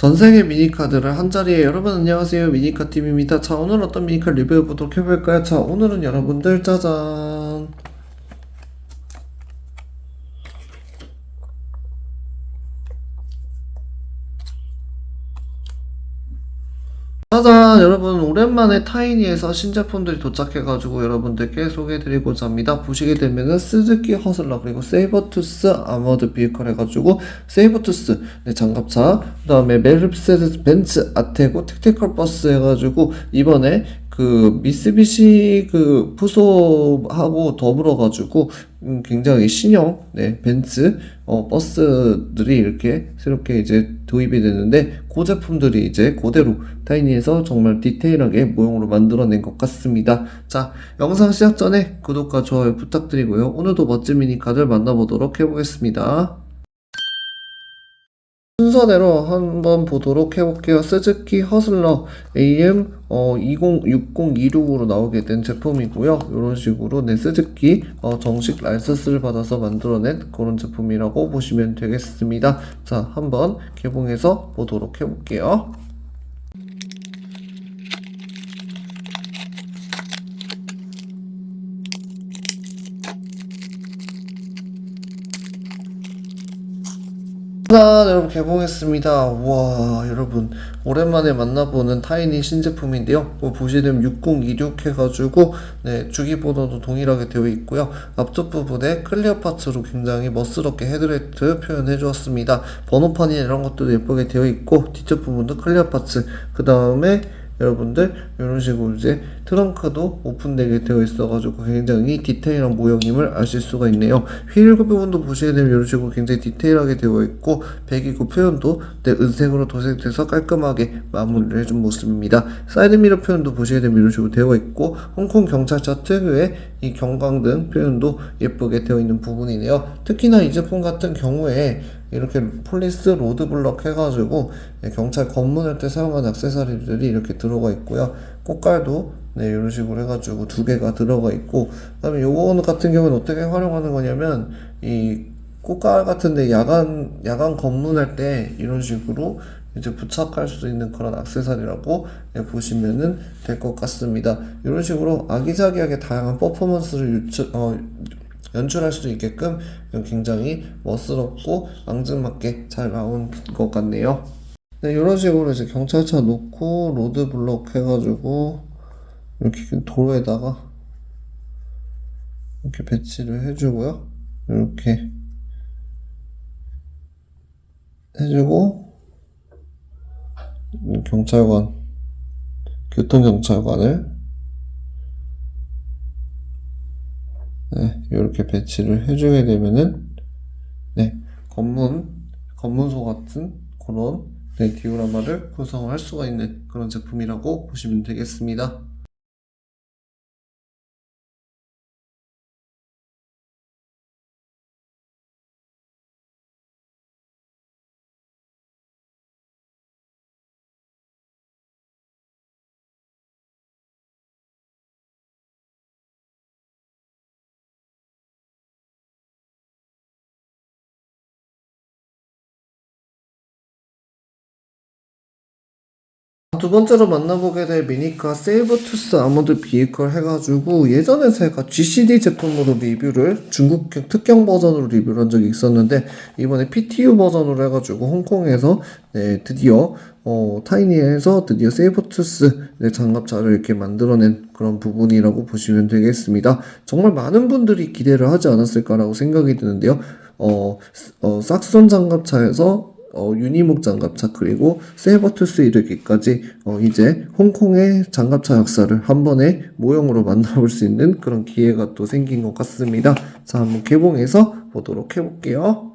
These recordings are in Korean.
전세계 미니카드를 한 자리에 여러분 안녕하세요 미니카 팀입니다. 자 오늘 어떤 미니카 리뷰해 보도록 해볼까요? 자 오늘은 여러분들 짜잔 짜잔 여러분 오랜만에 타이니에서 신제품들이 도착해가지고 여러분들께 소개해드리고자 합니다. 보시게 되면은 스즈키 허슬러 그리고 세이버투스 아머드 비커 해가지고 세이버투스 네, 장갑차 그 다음에 메르세데스 벤츠 아테고 택티컬 버스 해가지고 이번에 그 미쓰비시 그 푸소하고 더불어 가지고 음, 굉장히 신형 네 벤츠 어 버스들이 이렇게 새롭게 이제 도입이 되는데 그 제품들이 이제 그대로 타이니에서 정말 디테일하게 모형으로 만들어낸 것 같습니다. 자 영상 시작 전에 구독과 좋아요 부탁드리고요. 오늘도 멋진 미니카들 만나보도록 해보겠습니다. 순서대로 한번 보도록 해볼게요. 스즈키 허슬러 AM 어, 206026으로 나오게 된 제품이고요. 이런 식으로 네, 스즈키 어, 정식 라이선스를 받아서 만들어낸 그런 제품이라고 보시면 되겠습니다. 자, 한번 개봉해서 보도록 해볼게요. 자, 여러분 개봉했습니다. 와, 여러분 오랜만에 만나보는 타이니 신제품인데요. 뭐 보시면 6026 해가지고 네, 주기번호도 동일하게 되어 있고요. 앞쪽 부분에 클리어 파츠로 굉장히 멋스럽게 헤드라이트 표현해 주었습니다. 번호판이 이런 것도 예쁘게 되어 있고 뒤쪽 부분도 클리어 파츠. 그 다음에 여러분들 이런 식으로 이제 트렁크도 오픈되게 되어 있어가지고 굉장히 디테일한 모형임을 아실 수가 있네요. 휠 부분도 보시게 되면 이런 식으로 굉장히 디테일하게 되어 있고 배기구 표현도 네, 은색으로 도색돼서 깔끔하게 마무리를 해준 모습입니다. 사이드 미러 표현도 보시게 되면 이런 식으로 되어 있고 홍콩 경찰차 특유의 이 경광등 표현도 예쁘게 되어 있는 부분이네요. 특히나 이 제품 같은 경우에 이렇게 폴리스 로드블럭 해가지고 네, 경찰 검문할 때 사용한 액세서리들이 이렇게 들어가 있고요. 꽃갈도 네, 이런 식으로 해가지고 두 개가 들어가 있고, 그 다음에 요거 같은 경우는 어떻게 활용하는 거냐면, 이 꽃갈 같은데 야간, 야간 검문할 때 이런 식으로 이제 부착할 수 있는 그런 액세서리라고 네, 보시면은 될 것 같습니다. 이런 식으로 아기자기하게 다양한 퍼포먼스를 유출, 어, 연출할 수 있게끔 굉장히 멋스럽고 앙증맞게 잘 나온 것 같네요. 네, 이런 식으로 이제 경찰차 놓고 로드블럭 해가지고 이렇게 도로에다가 이렇게 배치를 해주고요. 이렇게 해주고 경찰관 교통경찰관을 네, 이렇게 배치를 해주게 되면은 네, 검문 검문소 같은 그런 네, 디오라마를 구성할 수가 있는 그런 제품이라고 보시면 되겠습니다. 두 번째로 만나보게 될 미니카 세이버투스 아모드 비이컬 해가지고 예전에 제가 GCD 제품으로 리뷰를 중국형 특경 버전으로 리뷰를 한 적이 있었는데 이번에 PTU 버전으로 해가지고 홍콩에서 네, 드디어 어, 타이니에서 드디어 세이버투스 네, 장갑차를 이렇게 만들어낸 그런 부분이라고 보시면 되겠습니다. 정말 많은 분들이 기대를 하지 않았을까라고 생각이 드는데요. 어, 어, 삭선 장갑차에서 어, 유니목 장갑차 그리고 세이버투스 이르기까지 어, 이제 홍콩의 장갑차 역사를 한 번에 모형으로 만나볼 수 있는 그런 기회가 또 생긴 것 같습니다. 자, 한번 개봉해서 보도록 해볼게요.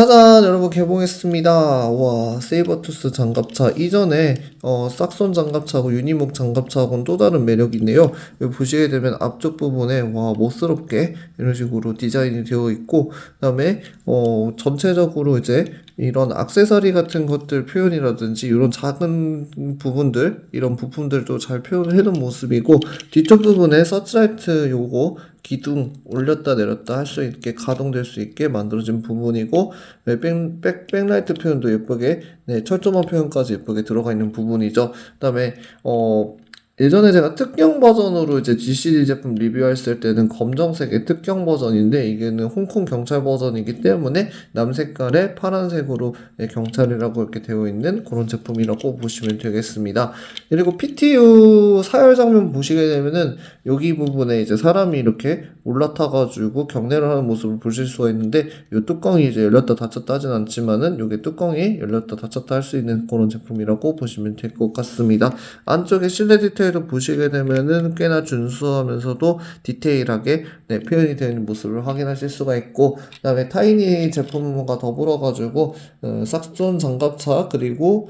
짜잔 여러분 개봉했습니다. 와 세이버투스 장갑차. 이전에 어, 싹손 장갑차하고 유니목 장갑차하고는 또 다른 매력이 있네요. 보시게 되면 앞쪽 부분에 와 멋스럽게 이런 식으로 디자인이 되어 있고 그 다음에 어, 전체적으로 이제 이런 악세사리 같은 것들 표현이라든지 이런 작은 부분들 이런 부품들도 잘 표현을 해놓은 모습이고 뒤쪽 부분에 서치라이트 요거 기둥 올렸다 내렸다 할 수 있게 가동될 수 있게 만들어진 부분이고 네, 백, 백, 백라이트 표현도 예쁘게 네, 철조망 표현까지 예쁘게 들어가 있는 부분이죠. 그 다음에 어 예전에 제가 특경 버전으로 이제 GCD 제품 리뷰했을 때는 검정색의 특경 버전인데 이게는 홍콩 경찰 버전이기 때문에 남색깔에 파란색으로 네, 경찰이라고 이렇게 되어 있는 그런 제품이라고 보시면 되겠습니다. 그리고 PTU 사열 장면 보시게 되면은 여기 부분에 이제 사람이 이렇게 올라타가지고 경례를 하는 모습을 보실 수가 있는데 이 뚜껑이 이제 열렸다 닫혔다 하진 않지만은 이게 뚜껑이 열렸다 닫혔다 할 수 있는 그런 제품이라고 보시면 될 것 같습니다. 안쪽에 실내 디테일 을 보시게 되면은 꽤나 준수하면서도 디테일하게 네, 표현이 되는 모습을 확인하실 수가 있고 그다음에 타이니 제품과 더불어 가지고 어, 삭존 장갑차 그리고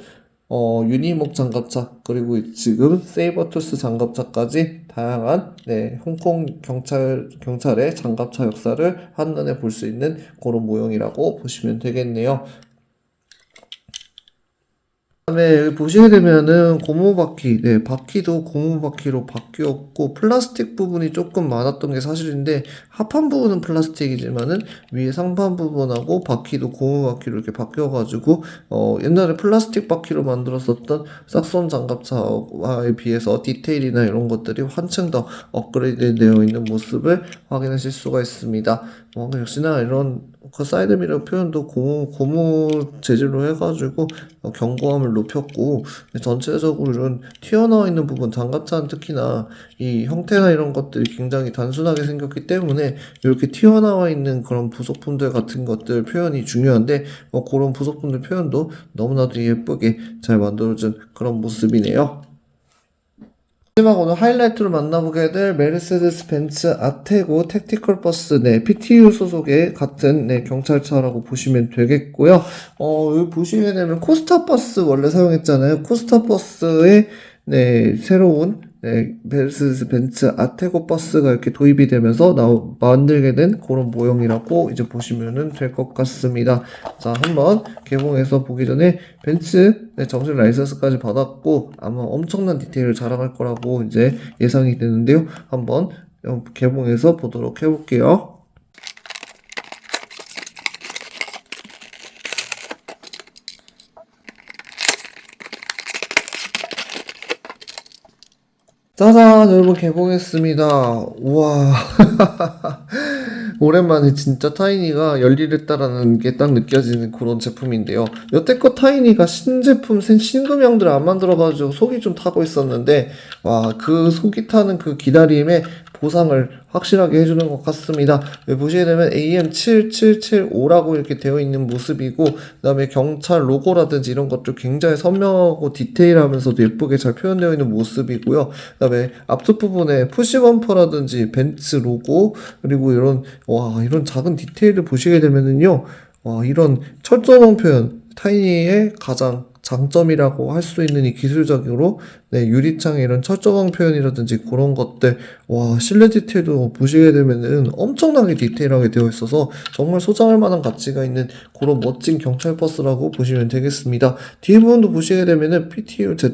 어, 유니목 장갑차 그리고 지금 세이버투스 장갑차까지 다양한 네, 홍콩 경찰 경찰의 장갑차 역사를 한눈에 볼 수 있는 그런 모형이라고 보시면 되겠네요. 그다음에 여기 보시게 되면은 고무 바퀴, 네, 바퀴도 고무 바퀴로 바뀌었고 플라스틱 부분이 조금 많았던 게 사실인데 하판 부분은 플라스틱이지만은 위에 상판 부분하고 바퀴도 고무 바퀴로 이렇게 바뀌어가지고 어 옛날에 플라스틱 바퀴로 만들었었던 싹손 장갑차에 비해서 디테일이나 이런 것들이 한층 더 업그레이드 되어 있는 모습을 확인하실 수가 있습니다. 어, 역시나 이런 그 사이드 미러 표현도 고무, 고무 재질로 해가지고 어, 견고함을 높였고 전체적으로 이런 튀어나와 있는 부분 장갑차는 특히나 이 형태나 이런 것들이 굉장히 단순하게 생겼기 때문에 이렇게 튀어나와 있는 그런 부속품들 같은 것들 표현이 중요한데 뭐 그런 부속품들 표현도 너무나도 예쁘게 잘 만들어진 그런 모습이네요. 마지막 오늘 하이라이트로 만나보게 될 메르세데스 벤츠 아테고 택티컬 버스 네 PTU 소속의 같은 네 경찰차라고 보시면 되겠고요. 어 여기 보시게 되면 코스타 버스 원래 사용했잖아요. 코스타 버스의 네 새로운 네, 메르세데스 벤츠 아테고 버스가 이렇게 도입이 되면서 나 만들게 된 그런 모형이라고 이제 보시면은 될것 같습니다. 자, 한번 개봉해서 보기 전에 벤츠 네, 정식 라이선스까지 받았고 아마 엄청난 디테일을 자랑할 거라고 이제 예상이 되는데요. 한번 어, 개봉해서 보도록 해볼게요. 짜잔 여러분 개봉했습니다. 우와. 오랜만에 진짜 타이니가 열일했다라는 게 딱 느껴지는 그런 제품인데요. 여태껏 타이니가 신제품 신- 신금형들을 안 만들어가지고 속이 좀 타고 있었는데 와 그 속이 타는 그 기다림에 보상을 확실하게 해주는 것 같습니다. 보시게 되면 AM7775라고 이렇게 되어 있는 모습이고, 그 다음에 경찰 로고라든지 이런 것도 굉장히 선명하고 디테일하면서도 예쁘게 잘 표현되어 있는 모습이고요. 그 다음에 앞쪽 부분에 푸시범퍼라든지 벤츠 로고, 그리고 이런, 와, 이런 작은 디테일을 보시게 되면은요, 와, 이런 철조망 표현, 타이니의 가장 장점이라고 할 수 있는 이 기술적으로 네, 유리창의 이런 철조망 표현이라든지 그런 것들 와 실내 디테일도 보시게 되면은 엄청나게 디테일하게 되어 있어서 정말 소장할 만한 가치가 있는 그런 멋진 경찰 버스라고 보시면 되겠습니다. 뒤에 부분도 보시게 되면은 PTU Z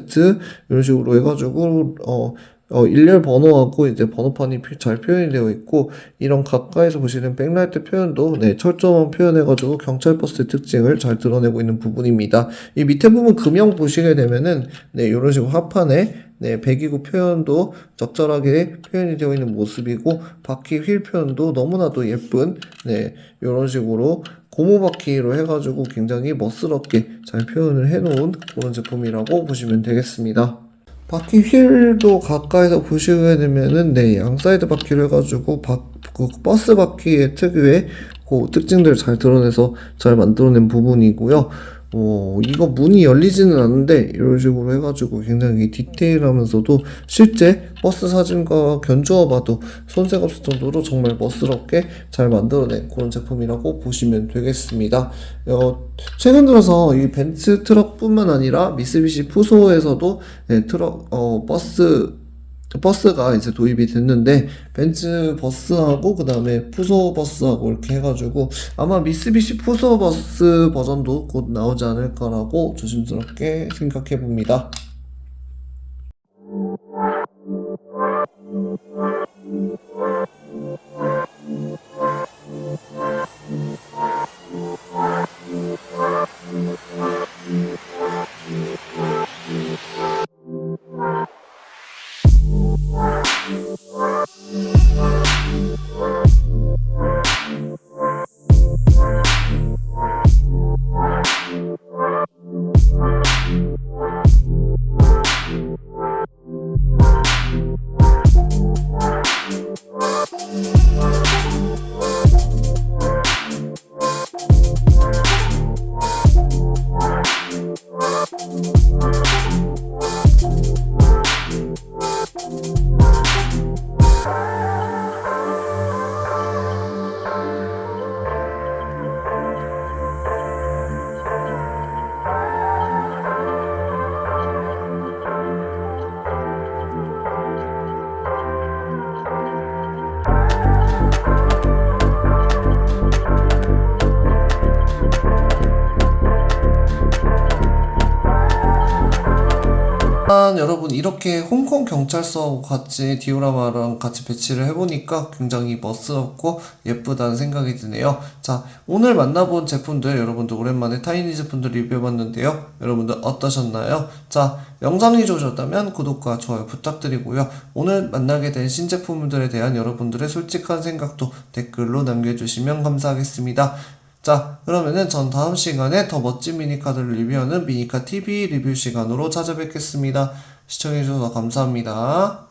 이런 식으로 해가지고 어 어, 일렬 번호하고 이제 번호판이 피- 잘 표현이 되어 있고, 이런 가까이서 보시는 백라이트 표현도, 네, 철조망 표현해가지고 경찰 버스의 특징을 잘 드러내고 있는 부분입니다. 이 밑에 부분 금형 보시게 되면은, 네, 이런 식으로 하판에, 네, 배기구 표현도 적절하게 표현이 되어 있는 모습이고, 바퀴 휠 표현도 너무나도 예쁜, 네, 이런 식으로 고무 바퀴로 해가지고 굉장히 멋스럽게 잘 표현을 해놓은 그런 제품이라고 보시면 되겠습니다. 바퀴 휠도 가까이서 보시게 되면은 네 양사이드 바퀴를 해가지고 바, 그 버스 바퀴의 특유의 그 특징들을 잘 드러내서 잘 만들어낸 부분이고요. 어, 이거 문이 열리지는 않는데 이런 식으로 해가지고 굉장히 디테일하면서도 실제 버스 사진과 견주어봐도 손색 없을 정도로 정말 멋스럽게 잘 만들어낸 그런 제품이라고 보시면 되겠습니다. 어, 최근 들어서 이 벤츠 트럭뿐만 아니라 미쓰비시 푸소에서도 네, 트럭 어, 버스 버스가 이제 도입이 됐는데 벤츠 버스하고 그 다음에 푸소 버스하고 이렇게 해가지고 아마 미쓰비시 푸소 버스 버전도 곧 나오지 않을 까라고 조심스럽게 생각해 봅니다. 일단 여러분 이렇게 홍콩 경찰서하고 같이 디오라마랑 같이 배치를 해보니까 굉장히 멋스럽고 예쁘다는 생각이 드네요. 자 오늘 만나본 제품들 여러분들 오랜만에 타이니 제품들 리뷰해봤는데요. 여러분들 어떠셨나요? 자 영상이 좋으셨다면 구독과 좋아요 부탁드리고요. 오늘 만나게 된 신제품들에 대한 여러분들의 솔직한 생각도 댓글로 남겨주시면 감사하겠습니다. 자, 그러면은 전 다음 시간에 더 멋진 미니카드를 리뷰하는 미니카 TV 리뷰 시간으로 찾아뵙겠습니다. 시청해주셔서 감사합니다.